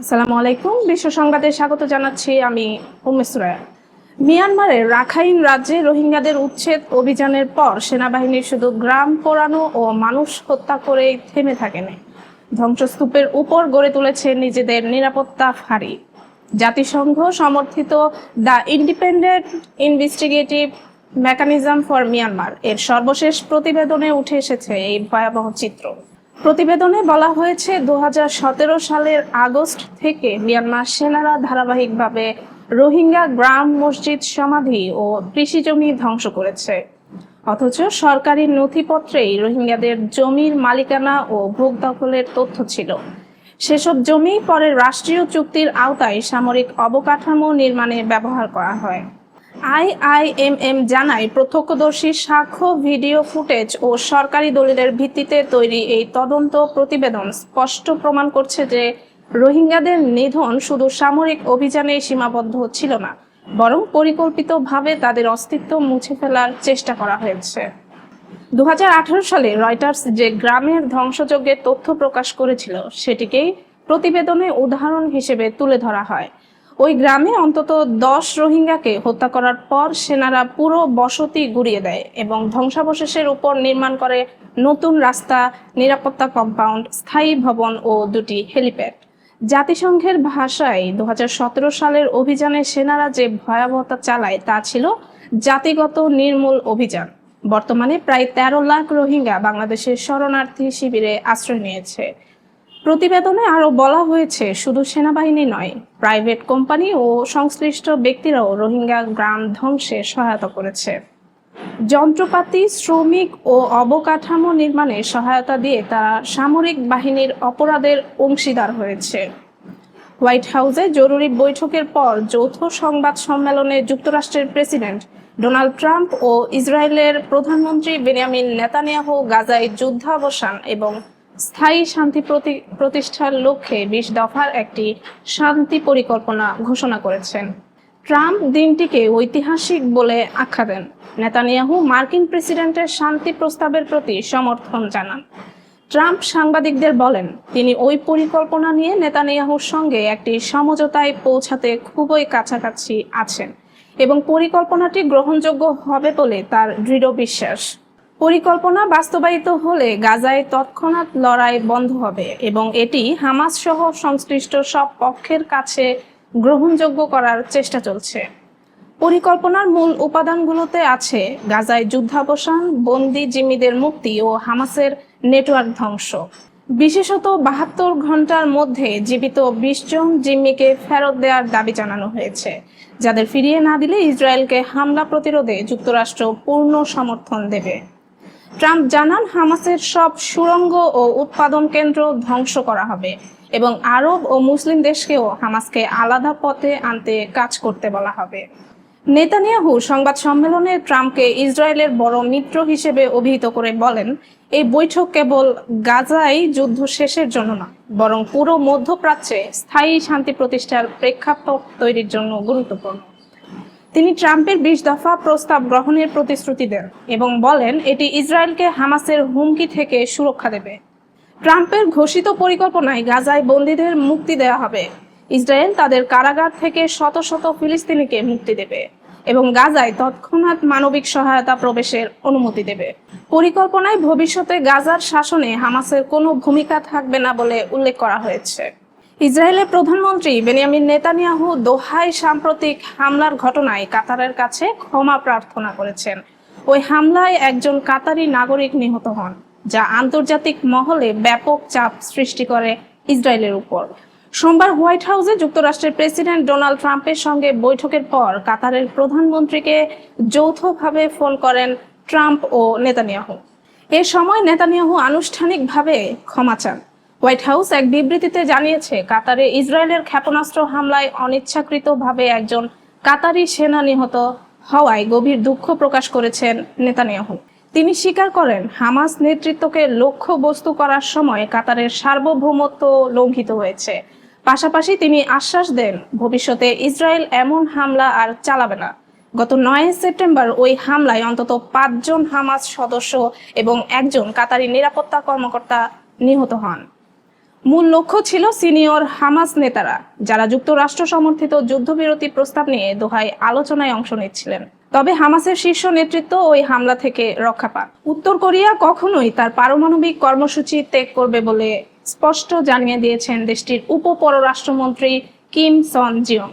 আসসালামু আলাইকুম। বিশ্ব সংবাদে স্বাগত জানাচ্ছি আমি উমেশুরায়া মিয়ানমারের রাখাইন রাজ্যে রোহিঙ্গাদের উচ্ছেদ অভিযানের পর সেনাবাহিনী শুধু গ্রাম পোড়ানো ও মানুষ হত্যা করেই থেমে থাকেনি। ধ্বংসস্তূপের উপর গড়ে তুলেছে নিজেদের নিরাপত্তা ফাঁড়ি। জাতিসংঘ সমর্থিত the independent investigative mechanism for Myanmar এর সর্বশেষ প্রতিবেদনে উঠে এসেছে এই ভয়াবহ চিত্র। প্রতিবেদনে বলা হয়েছে দু হাজার সতেরো সালের আগস্ট থেকে মিয়ানমার সেনারা ধারাবাহিকভাবে রোহিঙ্গা গ্রাম মসজিদ সমাধি ও কৃষি জমি ধ্বংস করেছে। অথচ সরকারি নথিপত্রেই রোহিঙ্গাদের জমির মালিকানা ও ভোগ দখলের তথ্য ছিল। সেসব জমি পরে রাষ্ট্রীয় চুক্তির আওতায় সামরিক অবকাঠামো নির্মাণে ব্যবহার করা হয়। আইআইএমএম জানায়, প্রত্যক্ষদর্শী সাক্ষ্য, ভিডিও ফুটেজ ও সরকারি দলিলের ভিত্তিতে তৈরি এই তদন্ত প্রতিবেদন স্পষ্ট প্রমাণ করছে যে রোহিঙ্গাদের নিধন শুধু সামরিক অভিযানে সীমাবদ্ধ ছিল না, বরং পরিকল্পিতভাবে তাদের অস্তিত্ব মুছে ফেলার চেষ্টা করা হয়েছে। দু হাজার আঠারো সালে রয়টার্স যে গ্রামের ধ্বংসযজ্ঞের তথ্য প্রকাশ করেছিল, সেটিকেই প্রতিবেদনে উদাহরণ হিসেবে তুলে ধরা হয়। ওই গ্রামে অন্তত দশ রোহিঙ্গাকে হত্যা করার পর সেনারা পুরো বসতি গুড়িয়ে দেয় এবং ধ্বংসাবশেষের উপর নির্মাণ করে নতুন রাস্তা, নিরাপত্তা কম্পাউন্ড স্থায়ী ভবন ও দুটি হেলিপ্যাড জাতিসংঘের ভাষায় দু হাজার সতেরো সালের অভিযানে সেনারা যে ভয়াবহতা চালায় তা ছিল জাতিগত নির্মূল অভিযান। বর্তমানে প্রায় তেরো লাখ রোহিঙ্গা বাংলাদেশের শরণার্থী শিবিরে আশ্রয় নিয়েছে। প্রতিবেদনে আরও বলা হয়েছে, শুধু সেনাবাহিনী নয়, প্রাইভেট কোম্পানি ও সংশ্লিষ্ট ব্যক্তিরাও রোহিঙ্গা গ্রাম ধ্বংসে সহায়তা করেছে। যন্ত্রপাতি, শ্রমিক ও অবকাঠামো নির্মাণে সহায়তা দিয়ে তারা সামরিক বাহিনীর অপরাধের অংশীদার হয়েছে। হোয়াইট হাউসে জরুরি বৈঠকের পর যৌথ সংবাদ সম্মেলনে যুক্তরাষ্ট্রের প্রেসিডেন্ট ডোনাল্ড ট্রাম্প ও ইসরায়েলের প্রধানমন্ত্রী বেনিয়ামিন নেতানিয়াহু গাজায় যুদ্ধাবসান এবং স্থায়ী শান্তি প্রতি- প্রতিষ্ঠার লক্ষ্যে বিশ দফার একটি শান্তি পরিকল্পনা ঘোষণা করেছেন। ট্রাম্প দিনটিকে ঐতিহাসিক বলে আখ্যা দেন। নেতানিয়াহু মার্কিন প্রেসিডেন্টের শান্তি প্রস্তাবের প্রতি সমর্থন জানান। ট্রাম্প সাংবাদিকদের বলেন, তিনি ওই পরিকল্পনা নিয়ে নেতানিয়াহুর সঙ্গে একটি সমঝোতায় পৌঁছাতে খুবই কাছাকাছি আছেন এবং পরিকল্পনাটি গ্রহণযোগ্য হবে বলে তার দৃঢ় বিশ্বাস। পরিকল্পনা বাস্তবায়িত হলে গাজায় তৎক্ষণাৎ লড়াই বন্ধ হবে এবং এটি হামাস সহ সংশ্লিষ্ট সব পক্ষের কাছে গ্রহণযোগ্য করার চেষ্টা চলছে। পরিকল্পনার মূল উপাদানগুলোতে আছে গাজায় যুদ্ধাবসান, বন্দি জিম্মিদের মুক্তি ও হামাসের নেটওয়ার্ক ধ্বংস। বিশেষত বাহাত্তর ঘণ্টার মধ্যে জীবিত বিশ জন জিম্মিকে ফেরত দেওয়ার দাবি জানানো হয়েছে, যাদের ফিরিয়ে না দিলে ইসরায়েলকে হামলা প্রতিরোধে যুক্তরাষ্ট্র পূর্ণ সমর্থন দেবে। ট্রাম্প জানান হামাসের সব সুড়ঙ্গ ও উৎপাদন কেন্দ্র ধ্বংস করা হবে এবং আরব ও মুসলিম দেশকেও হামাসকে আলাদা পথে আনতে কাজ করতে বলা হবে। নেতানিয়াহু সংবাদ সম্মেলনে ট্রাম্পকে ইসরায়েলের বড় মিত্র হিসেবে অভিহিত করে বলেন, এই বৈঠক কেবল গাজায় যুদ্ধ শেষের জন্য না, বরং পুরো মধ্যপ্রাচ্যে স্থায়ী শান্তি প্রতিষ্ঠার প্রেক্ষাপট তৈরির জন্য গুরুত্বপূর্ণ। তিনি ট্রাম্পের বিশ দফা প্রস্তাব গ্রহণের প্রতিশ্রুতি দেন এবং বলেন, এটি ইসরায়েলকে হামাসের হুমকি থেকে সুরক্ষা দেবে। ট্রাম্পের ঘোষিত পরিকল্পনায় গাজায় বন্দীদের মুক্তি দেওয়া হবে। ইসরায়েল তাদের কারাগার থেকে শত শত ফিলিস্তিনিকে মুক্তি দেবে এবং গাজায় তৎক্ষণাৎ মানবিক সহায়তা প্রবেশের অনুমতি দেবে। পরিকল্পনায় ভবিষ্যতে গাজার শাসনে হামাসের কোনো ভূমিকা থাকবে না বলে উল্লেখ করা হয়েছে। ইসরায়েলের প্রধানমন্ত্রী বেনিয়ামিন নেতানিয়াহু দোহায় সাম্প্রতিক হামলার ঘটনায় কাতারের কাছে ক্ষমা প্রার্থনা করেছেন। ওই হামলায় একজন কাতারি নাগরিক নিহত হন, যা আন্তর্জাতিক মহলে ব্যাপক চাপ সৃষ্টি করে ইসরায়েলের উপর। সোমবার হোয়াইট হাউসে যুক্তরাষ্ট্রের প্রেসিডেন্ট ডোনাল্ড ট্রাম্পের সঙ্গে বৈঠকের পর কাতারের প্রধানমন্ত্রীকে যৌথভাবে ফোন করেন ট্রাম্প ও নেতানিয়াহু। এ সময় নেতানিয়াহু আনুষ্ঠানিকভাবে ক্ষমা চান। হোয়াইট হাউস এক বিবৃতিতে জানিয়েছে, কাতারে ইসরায়েলের ক্ষেপণাস্ত্র হামলায় অনিচ্ছাকৃতভাবে একজন কাতারি সেনা নিহত হওয়ায় গভীর দুঃখ প্রকাশ করেছেন নেতানিয়াহু। তিনি স্বীকার করেন, হামাস নেতৃত্বকে লক্ষ্য বস্তু করার সময় কাতারের সার্বভৌমত্ব লঙ্ঘিত হয়েছে। পাশাপাশি তিনি আশ্বাস দেন, ভবিষ্যতে ইসরায়েল এমন হামলা আর চালাবে না। গত নয় সেপ্টেম্বর ওই হামলায় অন্তত পাঁচজন হামাস সদস্য এবং একজন কাতারি নিরাপত্তা কর্মকর্তা নিহত হন। মূল লক্ষ্য ছিল সিনিয়র হামাস নেতারা, যারা যুক্তরাষ্ট্র সমর্থিত যুদ্ধবিরতি প্রস্তাব নিয়ে দোহায় আলোচনায় অংশ নিচ্ছিলেন। তবে হামাসের শীর্ষ নেতৃত্ব ওই হামলা থেকে রক্ষা পান। উত্তর কোরিয়া কখনোই তার পারমাণবিক কর্মসূচি ত্যাগ করবে বলে স্পষ্ট জানিয়ে দিয়েছেন দেশটির উপ পররাষ্ট্রমন্ত্রী কিম সন জিয়ং।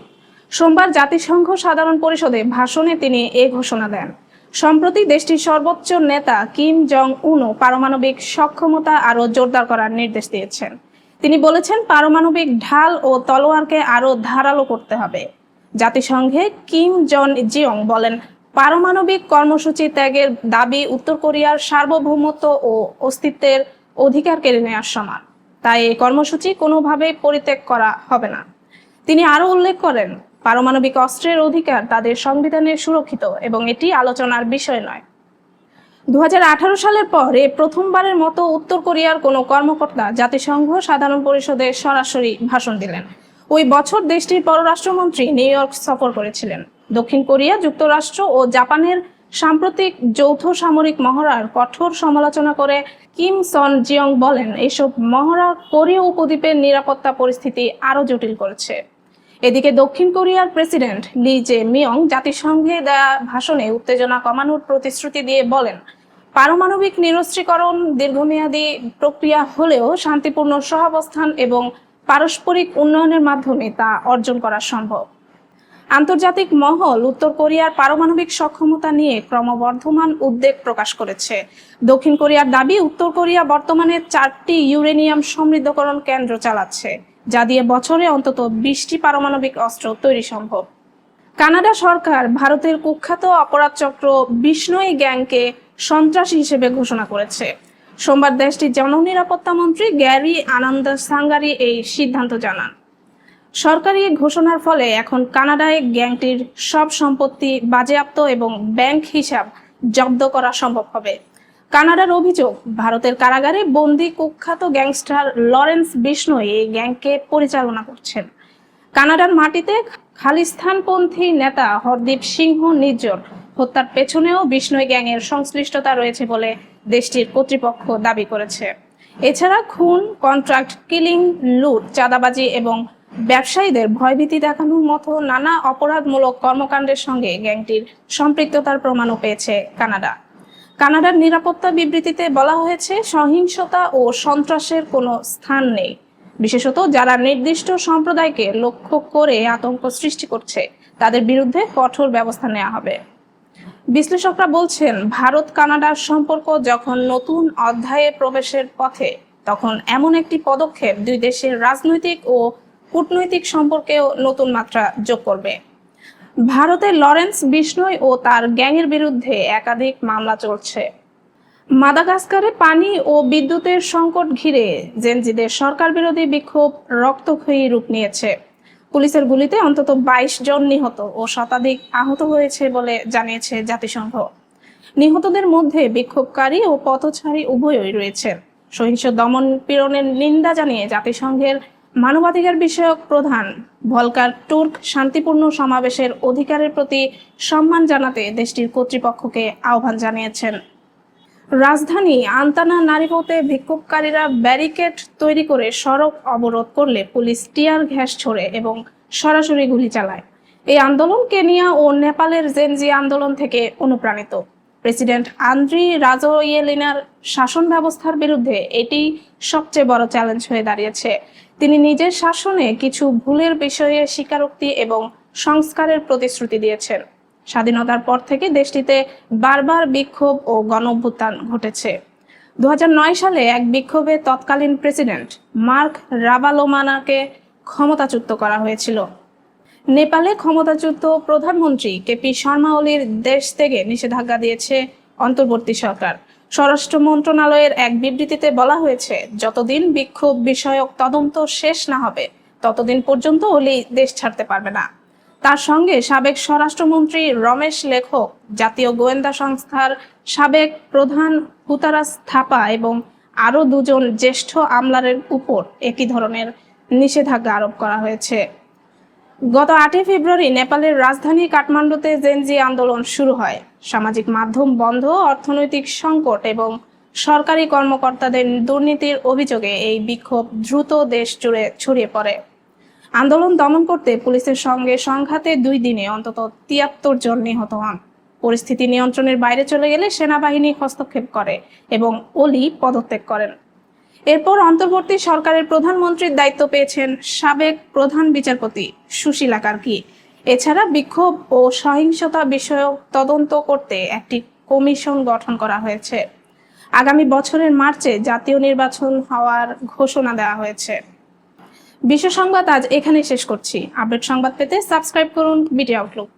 সোমবার জাতিসংঘ সাধারণ পরিষদে ভাষণে তিনি এ ঘোষণা দেন। সম্প্রতি দেশটির সর্বোচ্চ নেতা কিম জং উনও পারমাণবিক সক্ষমতা আরও জোরদার করার নির্দেশ দিয়েছেন। তিনি বলেছেন, পারমাণবিক ঢাল ও তলোয়ারকে আরও ধারালো করতে হবে। জাতিসংঘে কিম জন জিয়ং বলেন, পারমাণবিক কর্মসূচি ত্যাগের দাবি উত্তর কোরিয়ার সার্বভৌমত্ব ও অস্তিত্বের অধিকার কেড়ে নেওয়ার সমান। তাই এই কর্মসূচি কোনোভাবেই পরিত্যাগ করা হবে না। তিনি আরও উল্লেখ করেন, পারমাণবিক অস্ত্রের অধিকার তাদের সংবিধানে সুরক্ষিত এবং এটি আলোচনার বিষয় নয়। দুহাজার আঠারো সালের পর প্রথমবারের মতো উত্তর কোরিয়ার কোনো কর্মকর্তা জাতিসংঘ সাধারণ পরিষদে সরাসরি ভাষণ দিলেন। ওই বছর দেশটির পররাষ্ট্রমন্ত্রী নিউ ইয়র্ক সফর করেছিলেন। দক্ষিণ কোরিয়া, যুক্তরাষ্ট্র ও জাপানের সাম্প্রতিক যৌথ সামরিক মহড়ার কঠোর সমালোচনা করে কিম সন জিয়ং বলেন, এসব মহড়া কোরীয় উপদ্বীপের নিরাপত্তা পরিস্থিতি আরও জটিল করেছে। এদিকে দক্ষিণ কোরিয়ার প্রেসিডেন্ট লি জে মিয়ং জাতিসংঘে দেয়া ভাষণে উত্তেজনা কমানোর প্রতিশ্রুতি দিয়ে বলেন, পারমাণবিক নিরস্ত্রীকরণ দীর্ঘমেয়াদী প্রক্রিয়া হলেও শান্তিপূর্ণ সহাবস্থান এবং পারস্পরিক উন্নয়নের মাধ্যমে তা অর্জন করা সম্ভব। আন্তর্জাতিক মহল উত্তর কোরিয়ার পারমাণবিক সক্ষমতা নিয়ে ক্রমবর্ধমান উদ্বেগ প্রকাশ করেছে। দক্ষিণ কোরিয়ার দাবি, উত্তর কোরিয়া বর্তমানে চারটি ইউরেনিয়াম সমৃদ্ধকরণ কেন্দ্র চালাচ্ছে। যা দিয়ে বছরে অন্তত বিশটি পারমাণবিক অস্ত্র তৈরি সম্ভব। কানাডা সরকার ভারতের কুখ্যাত অপরাধ চক্র বিষ্ণই গ্যাংকে সন্ত্রাসী হিসেবে ঘোষণা করেছে। সোমবার দেশটির জননিরাপত্তা মন্ত্রী গ্যারি আনন্দ সাঙ্গারি এই সিদ্ধান্ত জানান। সরকারি ঘোষণার ফলে এখন কানাডায় গ্যাংটির সব সম্পত্তি বাজেয়াপ্ত এবং ব্যাংক হিসাব জব্দ করা সম্ভব হবে। কানাডার অভিযোগ, ভারতের কারাগারে বন্দি কুখ্যাত গ্যাংস্টার লরেন্স বিষ্ণই এই গ্যাংকে পরিচালনা করছেন। কানাডার মাটিতে খালিস্তানপন্থী নেতা হরদীপ সিংহ নির্জর হত্যার পেছনেও বিষ্ণই গ্যাংয়ের সংশ্লিষ্টতা রয়েছে বলে দেশটির কর্তৃপক্ষ দাবি করেছে। এছাড়া খুন, কন্ট্রাক্ট কিলিং, লুট, চাঁদাবাজি এবং ব্যবসায়ীদের ভয়ভীতি দেখানোর মতো নানা অপরাধমূলক কর্মকাণ্ডের সঙ্গে গ্যাংটির সম্পৃক্ততার প্রমাণও পেয়েছে কানাডা। কানাডার নিরাপত্তা বিবৃতিতে বলা হয়েছে, সহিংসতা ও সন্ত্রাসের কোনো স্থান নেই। বিশেষত যারা নির্দিষ্ট সম্প্রদায়কে লক্ষ্য করে আতঙ্ক সৃষ্টি করছে, তাদের বিরুদ্ধে কঠোর ব্যবস্থা নেওয়া হবে। বিশ্লেষকরা বলছেন, ভারত কানাডার সম্পর্ক যখন নতুন অধ্যায়ে প্রবেশের পথে, তখন এমন একটি পদক্ষেপ দুই দেশের রাজনৈতিক ও কূটনৈতিক সম্পর্কেও নতুন মাত্রা যোগ করবে। ভারতের লরেন্স বিষ্ণই ও তার গ্যাংয়ের বিরুদ্ধে একাধিক মামলা চলছে। মাদাগাস্কারে পানি ও বিদ্যুতের সংকট ঘিরে জেনজিদের সরকার বিরোধী বিক্ষোভ রক্তক্ষয়ী রূপ নিয়েছে। পুলিশের গুলিতে অন্তত বাইশ জন নিহত ও শতাধিক আহত হয়েছে বলে জানিয়েছে জাতিসংঘ। নিহতদের মধ্যে বিক্ষোভকারী ও পথচারী উভয়ই রয়েছেন। সহিংস দমন পীড়নের নিন্দা জানিয়ে জাতিসংঘের মানবাধিকার বিষয়ক প্রধান ভলকার টুর্ক শান্তিপূর্ণ সমাবেশের অধিকারের প্রতি সম্মান জানাতে দেশটির কর্তৃপক্ষকে আহ্বান জানিয়েছেন। রাজধানী আন্তানা নারীপথে বিক্ষোভকারীরা ব্যারিকেড তৈরি করে সড়ক অবরোধ করলে পুলিশ টিয়ার ঘ্যাস ছোড়ে এবং সরাসরি গুলি চালায়। এই আন্দোলন কেনিয়া ও নেপালের জেনজি আন্দোলন থেকে অনুপ্রাণিত। প্রেসিডেন্ট আন্দ্রি রাজোয়েলিনার শাসন ব্যবস্থার বিরুদ্ধে এটি সবচেয়ে বড় চ্যালেঞ্জ হয়ে দাঁড়িয়েছে। তিনি নিজের শাসনে কিছু ভুলের বিষয়ে স্বীকারোক্তি এবং সংস্কারের প্রতিশ্রুতি দিয়েছেন। স্বাধীনতার পর থেকে দেশটিতে বারবার বিক্ষোভ ও গণঅভ্যুত্থান ঘটেছে। দু হাজার নয় সালে এক বিক্ষোভে তৎকালীন প্রেসিডেন্ট মার্ক রাবালোমানাকে ক্ষমতাচ্যুত করা হয়েছিল। নেপালে ক্ষমতাচ্যুত প্রধানমন্ত্রী কেপি শর্মা ওলির দেশ থেকে নিষেধাজ্ঞা দিয়েছে অন্তর্বর্তী সরকার। স্বরাষ্ট্র মন্ত্রণালয়ের এক বিবৃতিতে বলা হয়েছে, যতদিন বিক্ষোভ বিষয়ক তদন্ত শেষ না হবে, ততদিন পর্যন্ত ওলি দেশ ছাড়তে পারবে না। তার সঙ্গে সাবেক স্বরাষ্ট্রমন্ত্রী রমেশ লেখক, জাতীয় গোয়েন্দা সংস্থার সাবেক প্রধান হুতারাস থাপা এবং আরও দুজন জ্যেষ্ঠ আমলারের উপর একই ধরনের নিষেধাজ্ঞা আরোপ করা হয়েছে। গত আটই ফেব্রুয়ারি নেপালের রাজধানী কাঠমান্ডুতে জেনজি আন্দোলন শুরু হয়। সামাজিক মাধ্যম বন্ধ, অর্থনৈতিক সংকট এবং সরকারি কর্মকর্তাদের দুর্নীতির অভিযোগে এই বিক্ষোভ দ্রুত দেশ জুড়ে ছড়িয়ে পড়ে। আন্দোলন দমন করতে পুলিশের সঙ্গে সংঘাতে দুই দিনে অন্তত তিয়াত্তর জন নিহত হন। পরিস্থিতি নিয়ন্ত্রণের বাইরে চলে গেলে সেনাবাহিনী হস্তক্ষেপ করে এবং অলি পদত্যাগ করেন। এরপর অন্তর্বর্তী সরকারের প্রধানমন্ত্রীর দায়িত্ব পেয়েছেন সাবেক প্রধান বিচারপতি সুশীলা কার্কি। এছাড়া বিক্ষোভ ও সহিংসতা বিষয়ক তদন্ত করতে একটি কমিশন গঠন করা হয়েছে। আগামী বছরের মার্চে জাতীয় নির্বাচন হওয়ার ঘোষণা দেওয়া হয়েছে। বিশ্ব সংবাদ আজ এখানে শেষ করছি। আপডেট সংবাদ পেতে সাবস্ক্রাইব করুন বিটি আউটলুক।